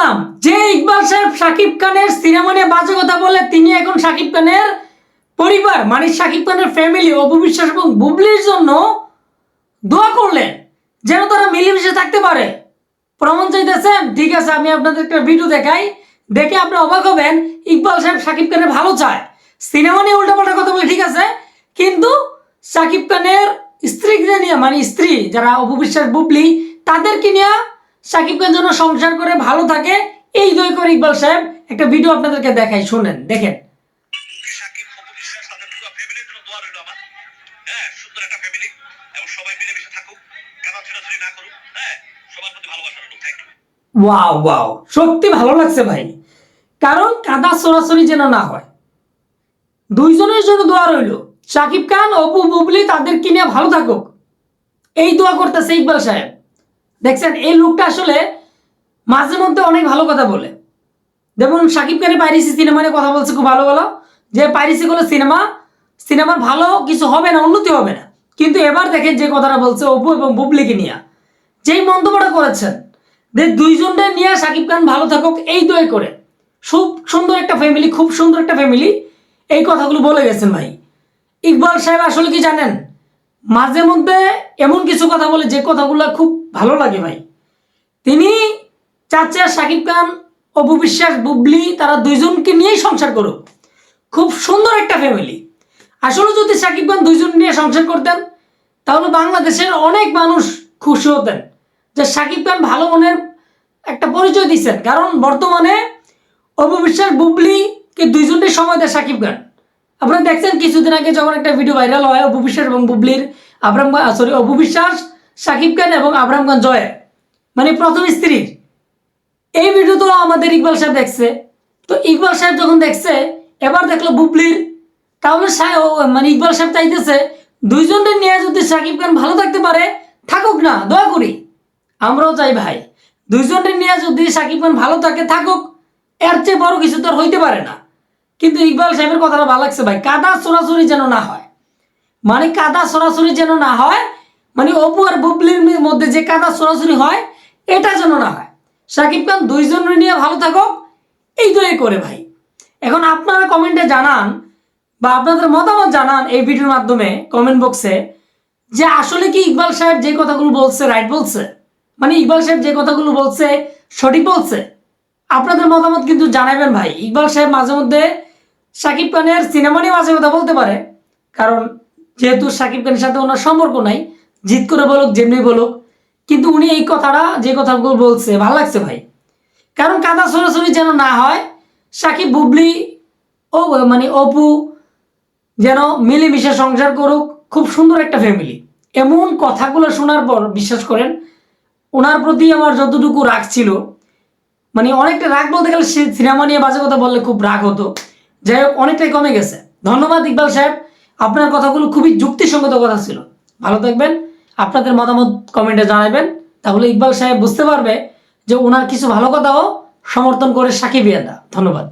বললাম যে ইকবাল সাহেব শাকিব খানের সিনেমা নিয়ে বাজে কথা বলে, তিনি এখন শাকিব খানের পরিবার মানে শাকিব খানের ফ্যামিলি অপু বিশ্বাস এবং বুবলির জন্য দোয়া করলেন, যেন তারা মিলেমিশে থাকতে পারে। প্রমাণ চাইতেছেন, ঠিক আছে, আমি আপনাদের একটা ভিডিও দেখাই। দেখে আপনি অবাক হবেন, ইকবাল সাহেব শাকিব খানের ভালো চায়। সিনেমা নিয়ে উল্টাপাল্টা কথা বলে ঠিক আছে, কিন্তু শাকিব খানের স্ত্রীকে নিয়ে মানে স্ত্রী, যারা অপবিশ্বাস, বুবলি, তাদেরকে নিয়ে শাকিব খান যেন সংসার করে ভালো থাকে এই দই করে ইকবাল সাহেব একটা ভিডিও আপনাদেরকে দেখাই শুনেন দেখেন। সাকিব হ্যাঁ হ্যাঁ ওয়াও ওয়াও সত্যি ভালো লাগছে ভাই। কারণ কাদা সরাসরি যেন না হয়। দুইজনের জন্য দোয়া রইল। শাকিব খান অপু বুবলি তাদের কিনে ভালো থাকুক। এই দোয়া করতেছে ইকবাল সাহেব। দেখছেন, এই লোকটা আসলে মাঝে মধ্যে অনেক ভালো কথা বলে। যেমন শাকিব খানের পাইরিসি সিনেমা নিয়ে কথা বলছে, খুব ভালো ভালো। যে পাইরিসি গুলো সিনেমা, সিনেমার ভালো কিছু হবে না, উন্নতি হবে না। কিন্তু এবার দেখেন যে কথাটা বলছে অপু এবং বুবলিকে নিয়ে। যেই মন্তব্যটা করেছেন, যে দুইজনকে নিয়ে শাকিব খান ভালো থাকুক, এই দয় করে। খুব সুন্দর একটা ফ্যামিলি খুব সুন্দর একটা ফ্যামিলি এই কথাগুলো বলে গেছেন ভাই। ইকবাল সাহেব আসলে কি জানেন? মাঝে মধ্যে এমন কিছু কথা বলে যে কথাগুলো খুব ভালো লাগে ভাই। তিনি চাচা শাকিব খান, অপু বিশ্বাস, বুবলি তারা দুইজনকে নিয়েই সংসার করুক খুব সুন্দর একটা ফ্যামিলি আসলে যদি শাকিব খান দুইজন নিয়ে সংসার করতেন, তাহলে বাংলাদেশের অনেক মানুষ খুশি হতেন যে শাকিব খান ভালো মনের একটা পরিচয় দিচ্ছেন। কারণ বর্তমানে অপু অপবিশ্বাস বুবলিকে দুইজনকে সময় দেয় শাকিব খান। আপনারা দেখছেন কিছুদিন আগে যখন একটা ভিডিও ভাইরাল হয় অপবিশ্বাস এবং বুবলির আবরাম সরি অপবিশ্বাস শাকিব খান এবং আবরাম খান জয় মানে প্রথম স্ত্রীর। এই ভিডিও তো আমাদের ইকবাল সাহেব দেখছে। তো ইকবাল সাহেব যখন দেখছে, এবার দেখল বুবলির। তাহলে মানে ইকবাল সাহেব চাইতেছে দুইজনের নিয়ে যদি শাকিব খান ভালো থাকতে পারে, থাকুক না, দয়া করি। আমরাও চাই ভাই। দুইজনের নিয়ে যদি শাকিব খান ভালো থাকে, থাকুক, এর চেয়ে বড় কিছু তো হইতে পারে না। কিন্তু ইকবাল সাহেবের কথাটা ভালো লাগছে ভাই। কাদা সরাসরি যেন না হয়। মানে কাদা সরাসরি যেন না হয় মানে অপু আর বুবলির মধ্যে যে কাদা সরাসরি হয়, এটা যেন না হয়। শাকিব খান দুইজন নিয়ে ভালো থাকুক, এই দয়ে করে ভাই। এখন আপনারা কমেন্টে জানান বা আপনাদের মতামত জানান এই ভিডিওর মাধ্যমে কমেন্ট বক্সে যে আসলে কি ইকবাল সাহেব যে কথাগুলো বলছে রাইট বলছে? মানে ইকবাল সাহেব যে কথাগুলো বলছে সঠিক বলছে? আপনাদের মতামত কিন্তু জানাবেন ভাই। ইকবাল সাহেব মাঝে মধ্যে শাকিব খানের সিনেমা নিয়ে মাঝে কথা বলতে পারে, কারণ যেহেতু শাকিব খানের সাথে ওনার সম্পর্ক নাই, জিত করে বলুক, যেমনি বলুক, কিন্তু উনি এই কথাটা, যে কথাগুলো বলছে, ভালো লাগছে ভাই। কারণ কাদা সরাসরি যেন না হয়, সাকিব বুবলি ও মানে অপু যেন মিলেমিশে সংসার করুক, খুব সুন্দর একটা ফ্যামিলি এমন কথাগুলো শোনার পর, বিশ্বাস করেন, ওনার প্রতি আমার যতটুকু রাগ ছিল মানে অনেকটা রাগ বলতে গেলে সিনেমা নিয়ে বাজে কথা বললে খুব রাগ হতো। যাই হোক, অনেকটাই কমে গেছে। ধন্যবাদ ইকবাল সাহেব। আপনার কথাগুলো খুবই যুক্তিসঙ্গত কথা ছিল। ভালো থাকবেন। আপনাদের মতামত কমেন্টে জানাবেন। তাহলে ইকবাল সাহেব বুঝতে পারবে যে ওনার কিছু ভালো কথাও সমর্থন করে সাকিব ইয়াদা। ধন্যবাদ।